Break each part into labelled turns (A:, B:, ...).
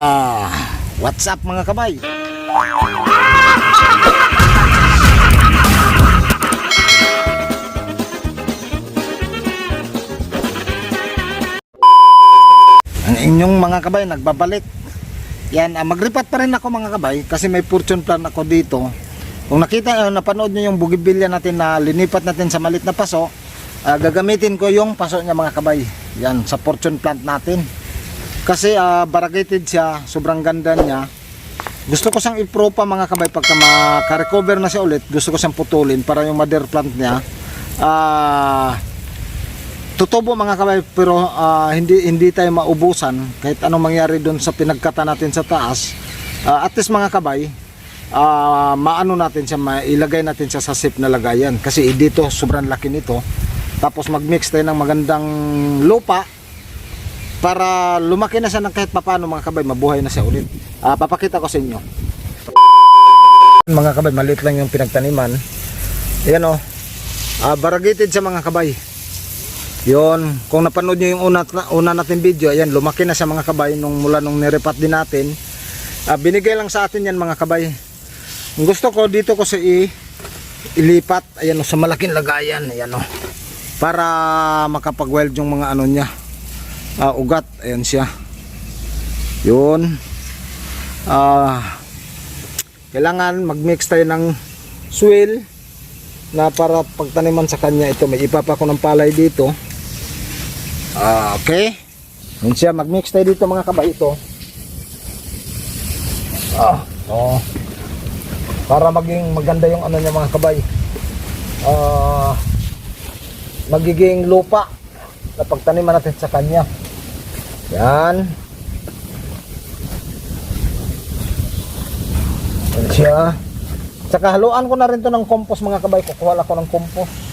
A: Ah, what's up mga kabay? Ang inyong mga kabay nagbabalik. Yan, ah, magripat pa rin ako mga kabay kasi may fortune plan ako dito. Kung nakita nyo, napanood nyo yung bugibilya natin na linipat natin sa malit na paso, ah, gagamitin ko yung paso niya mga kabay. Yan, sa fortune plant natin. Kasi ah, variegated siya, sobrang ganda niya. Gusto ko siyang i-pro mga kabay pagka maka-recover na siya ulit, gusto ko siyang putulin para yung mother plant niya ah tutubo mga kabay pero ah, hindi hindi tayo maubusan kahit anong mangyari doon sa pinagkata natin sa taas. Ah, at least mga kabay, ah, maano natin siya, mailagay natin siya sa safe na lagayan kasi dito sobrang laki nito. Tapos mag-mix tayo ng magandang lupa para lumaki na siya ng kahit papano mga kabay, mabuhay na siya ulit. Ah, papakita ko sa inyo. Mga kabay, maliit lang yung pinagtaniman. Ayan o. Ah, variegated sa mga kabay. Yon, kung napanood nyo yung una, una natin video, ayan, lumaki na siya mga kabay nung mula nung nirepat din natin. Ah, binigay lang sa atin yan mga kabay. Ang gusto ko dito ko sa i ilipat, ayan o, sa malaking lagayan, ayan o. Para makapag-weld yung mga ano niya, ah, ugat, ayan siya. Yun. Ah, kailangan mag-mix tayo ng soil na para pagtaniman sa kanya ito may ipapa ko ng palay dito Ah, okay. Yun siya, mag-mix tayo dito mga kabay ito. Ah, oh. Para maging maganda yung ano niya mga kabay. Ah, magiging lupa na pagtaniman natin sa kanya. Yan. Yan siya. Saka haluan ko na rin to ng compost mga kabay. Kukuha ako ng compost.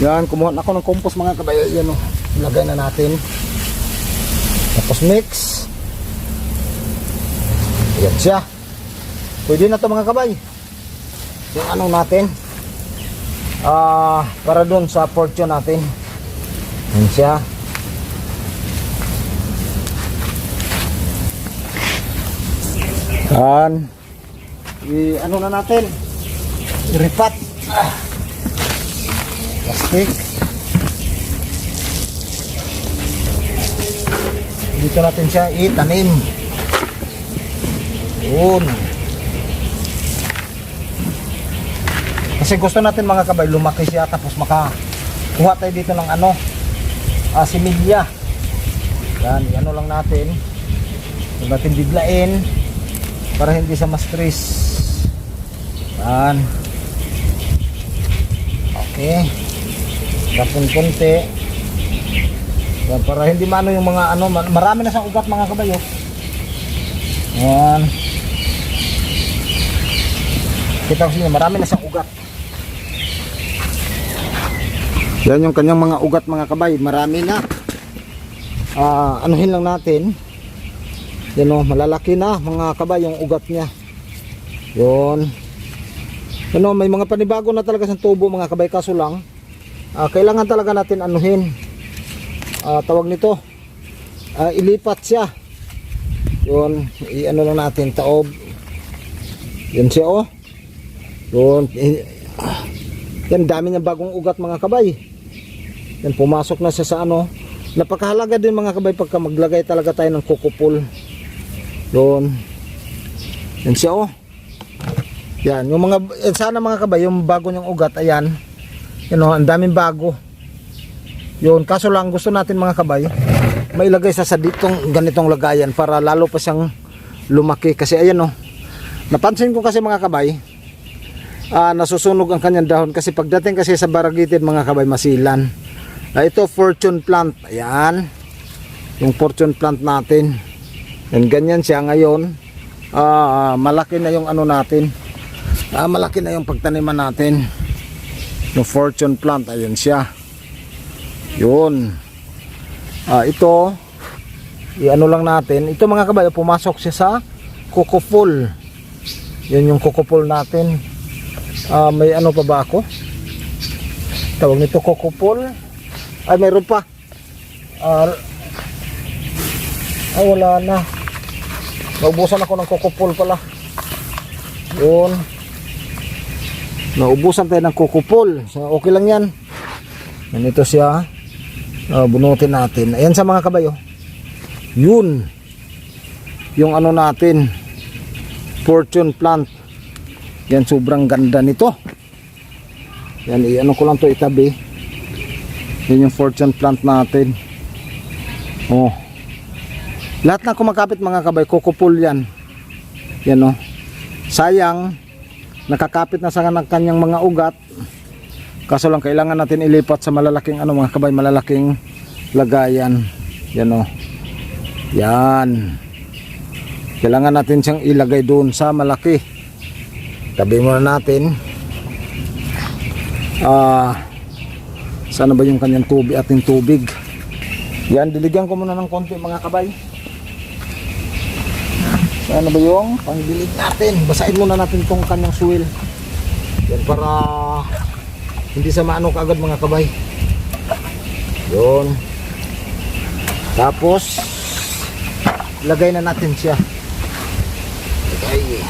A: Yan, kumuha na ako ng compost mga kabayo. Yan o, ilagay na natin. Tapos mix. Yan siya. Pwede na to mga kabay. Yung anong natin. Ah, para doon sa fortune natin. Yan siya. Yan. I, ano na natin? I-repat. Ah plastic. Dito natin siya itanim. Yun. Kasi gusto natin mga kabay lumaki siya tapos makakuha tayo dito ng ano ah, similya. Yan ano lang natin. Huwag natin biglain para hindi siya ma-stress yan. Okay tapon konti. Yan, para hindi maano yung mga ano ma- marami na siyang ugat mga kabayo. Yan. Kita ko sa inyo marami na siyang ugat. Yan yung kanyang mga ugat mga kabay. Marami na. Ah, anuhin lang natin. Yan o malalaki na mga kabay yung ugat niya. Yun. Ano, may mga panibago na talaga sa tubo mga kabay. Kaso lang ah, kailangan talaga natin anuhin. Ah, tawag nito. Ah, ilipat siya. Yun i-ano lang natin taob. Yun siya oh. Yun ah, yan dami niya bagong ugat mga kabay. Yan pumasok na siya sa ano. Napakahalaga din mga kabay pagka maglagay talaga tayo ng kukupol. Yun. Yan siya oh. Yan, yung mga eh, sana mga kabay, yung bago niyang ugat, ayan. Yan oh, ang daming bago. Yun, kaso lang gusto natin mga kabay, mailagay sa sa ditong ganitong lagayan para lalo pa siyang lumaki kasi ayan oh. Napansin ko kasi mga kabay, ah, nasusunog ang kanyang dahon kasi pagdating kasi sa baragitid mga kabay masilan. Ah, ito fortune plant, ayan. Yung fortune plant natin. Yan ganyan siya ngayon. Ah, malaki na yung ano natin. Ah, malaki na yung pagtaniman natin. Yung fortune plant, ayun siya. Yun. Ah, ito, i-ano lang natin. Ito mga kabayo, pumasok siya sa kukupol. Yan yung kukupol natin. Ah, may ano pa ba ako? Tawag nito kukupol. Ay, mayroon pa. Ah, ay, wala na. Naubusan ako ng kukupol pala. Yun. Naubusan tayo ng kukupol. So, okay lang yan. Ganito siya. Uh, bunutin natin. Ayan sa mga kabayo. Yun. Yung ano natin. Fortune plant. Yan sobrang ganda nito. Yan i-ano ko lang to itabi. Yan yung fortune plant natin. Oh. Lahat na kumakapit mga kabay, kukupol yan. Yan oh. Sayang, nakakapit na sa kan- kanyang mga ugat. Kaso lang kailangan natin ilipat sa malalaking ano mga kabay, malalaking lagayan. Yan oh. Yan. Kailangan natin siyang ilagay doon sa malaki. Tabi muna natin. Ah, sana ba yung kanyang tubig, ating tubig? Yan, diligyan ko muna ng konti mga kabay. Ano ba yung pangdilig natin? Basahin muna natin tong kanyang suwil. Yan para hindi sa maano kaagad mga kabay. Yun. Tapos lagay na natin siya. Lagay.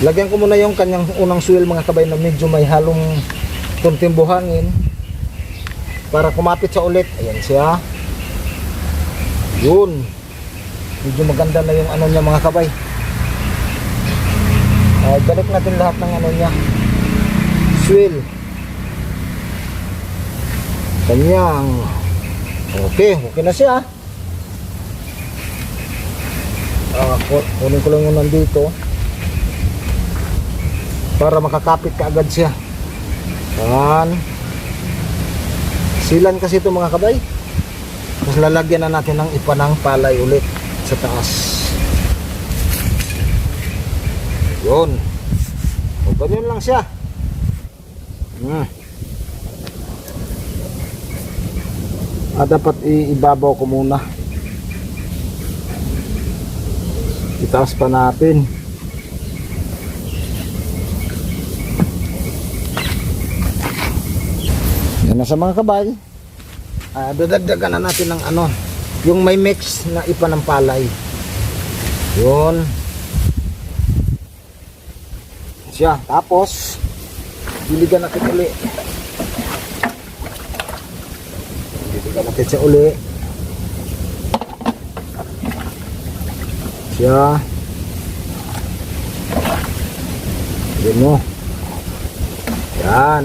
A: Lagyan ko muna yung kanyang unang suwil mga kabay na medyo may halong kunting buhangin para kumapit sa ulit. Ayan siya. Yun. Medyo maganda na yung ano niya mga kabay. Uh, balik natin lahat ng ano niya. Swill. Kanyang. Okay, okay na siya. Uh, kunin ko lang yung nandito. Para makakapit ka agad siya. Yan. Silan kasi ito mga kabay. Tapos lalagyan na natin ng ipanang palay ulit sa taas. Yun. O ganyan lang siya. Hmm. Ah, dapat iibabaw ko muna. Itaas pa natin. Yan na sa mga kabay. Ah, dadagdagan na natin ng ano, yung may mix na ipa ng palay. Yun. Siya. Tapos, diligan natin uli. Diligan natin siya uli. Siya. Yan mo. Yan.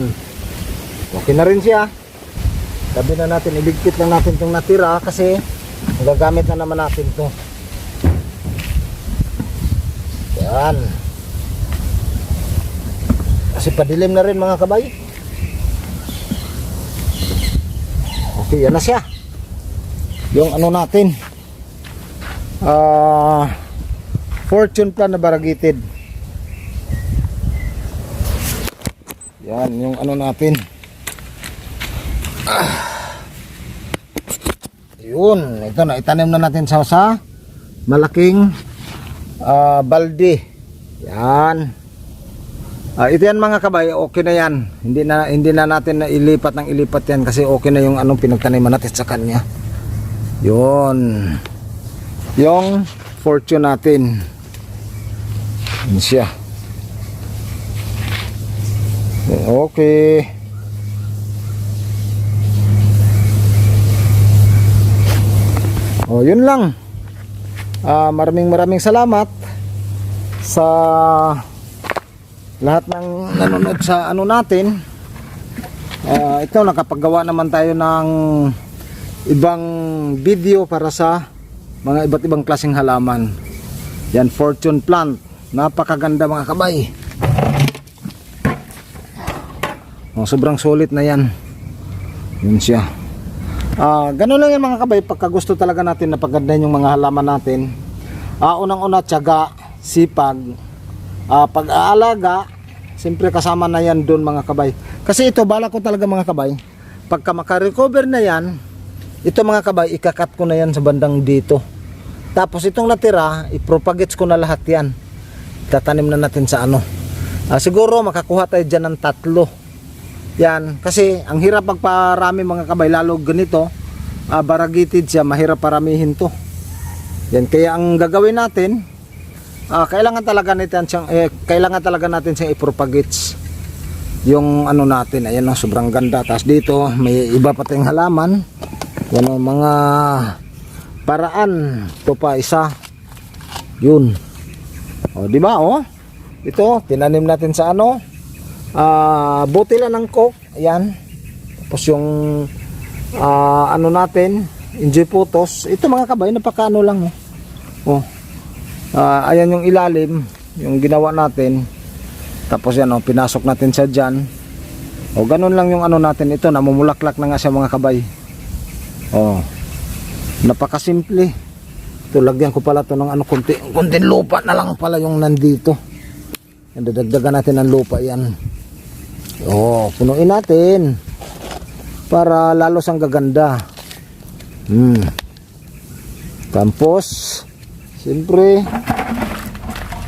A: Okay na rin siya. Sabi na natin, iligpit lang natin itong natira kasi gagamit na naman natin to. Yan. Kasi padilim na rin mga kabay. Okay, yan na siya. Yung ano natin. Ah, fortune plan na baragitid. Yan, yung ano natin. Yun, ito na itanim na natin sa sa malaking ah, balde. Yan. Ah, ito yan mga kabay, okay na yan. Hindi na hindi na natin na ilipat ng ilipat yan kasi okay na yung anong pinagtaniman natin sa kanya. Yun. Yung fortune natin. Yan siya. Okay. O, yun lang. Ah, maraming maraming salamat sa lahat ng nanonood sa ano natin. Ah, ito nakapagawa naman tayo ng ibang video para sa mga iba't ibang klaseng halaman. Yan fortune plant. Napakaganda mga kabay. Oh, sobrang sulit na yan. Yun siya. Ah, ganun lang yan mga kabay pagka gusto talaga natin na pagandahin yung mga halaman natin. Ah, unang-una tiyaga, sipag, ah, pag-aalaga, siyempre kasama na yan doon mga kabay. Kasi ito bala ko talaga mga kabay, pagka makarecover na yan, ito mga kabay, ikakat ko na yan sa bandang dito. Tapos itong natira, ipropagates ko na lahat yan. Tatanim na natin sa ano. Ah, siguro makakuha tayo dyan ng tatlo. Yan, kasi ang hirap pagparami mga kabay, lalo ganito, ah, baragitid siya, mahirap paramihin to. Yan, kaya ang gagawin natin, ah, kailangan talaga natin siyang, eh, kailangan talaga natin siyang ipropagates. Yung ano natin, ayan o, sobrang ganda. Tapos dito, may iba pa tayong halaman. Yan o, mga paraan. Ito pa, isa. Yun. O, di ba, o? Ito, tinanim natin sa ano, ah bote lang ng coke ayan. Tapos yung ah, ano natin enjoy photos ito mga kabay napaka ano lang oh, oh. Ah, ayan yung ilalim yung ginawa natin. Tapos yan oh, pinasok natin sa dyan. Oh, ganun lang yung ano natin ito namumulaklak na nga siya mga kabay. Oh, napakasimple. Ito lagyan ko pala to ng ano kunti, kunting lupa na lang pala yung nandito. Yan, dadagdagan natin ng lupa yan Oh, punuin natin. Para lalo sang gaganda. Hmm. Tapos, siyempre,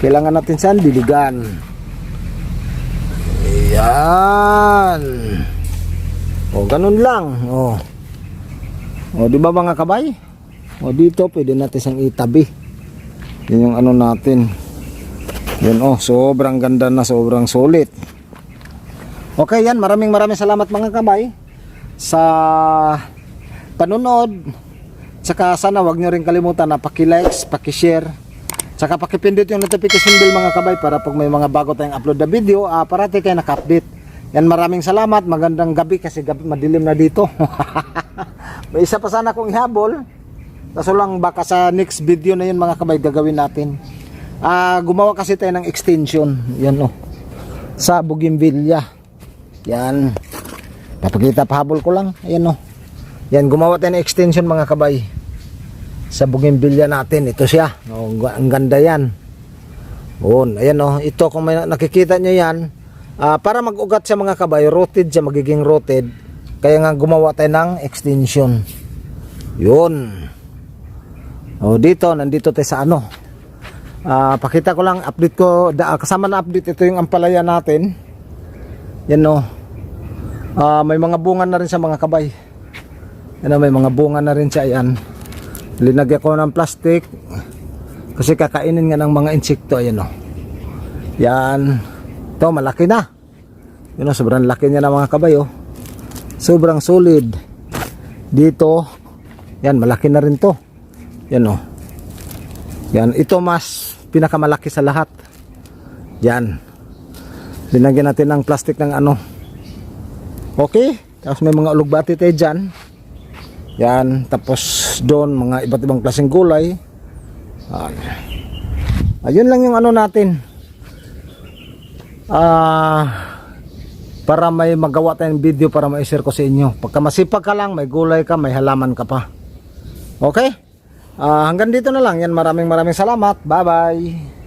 A: kailangan natin saan diligan. Ayan. Oh, ganun lang. Oh. Oh, di ba mga kabay? Oh, dito pwede natin siyang itabi. Yan yung ano natin. Yan oh, sobrang ganda na, sobrang sulit. Okay yan, maraming maraming salamat mga kabay sa panunod. Tsaka sana wag nyo rin kalimutan na paki-likes, paki-share. Tsaka paki-pindot yung notification bell mga kabay para pag may mga bago tayong upload na video, ah, parati kayo naka-update. Yan maraming salamat, magandang gabi kasi gabi madilim na dito. may isa pa sana akong ihabol. Kaso lang baka sa next video na yun mga kabay gagawin natin. Ah, gumawa kasi tayo ng extension. Yan oh. Sa Bougainvillea. Yan. Papakita pahabol ko lang. Ayan oh. Yan, gumawa tayo ng extension mga kabay. Sa bougainvillea natin. Ito siya. Oh, ang ganda yan. On, ayan oh. Ito kung may nakikita nyo yan. ah, para mag-ugat sa mga kabay, rooted siya, magiging rooted. Kaya nga gumawa tayo ng extension. Yun. Oh, dito, nandito tayo sa ano. Ah, pakita ko lang, update ko, kasama na update, ito yung ampalaya natin. Yan no. Ah, may mga bunga na rin sa mga kabay. Yan o, may mga bunga na rin siya yan. Linagyan ko ng plastic. Kasi kakainin nga ng mga insekto. Ayan o. Yan. Ito, malaki na. Yan o, sobrang laki niya ng mga kabay o. Sobrang solid. Dito, yan, malaki na rin to. Yan o. Yan, ito mas pinakamalaki sa lahat. Yan. Linagyan natin ng plastic ng ano. Okay. Tapos may mga ulugbati tayo dyan. Yan. Tapos doon mga iba't ibang klaseng gulay. Ayun lang yung ano natin. Ah... para may magawa tayong video para ma-share ko sa inyo. Pagka masipag ka lang, may gulay ka, may halaman ka pa. Okay? Ah, hanggang dito na lang. Yan, maraming maraming salamat. Bye-bye.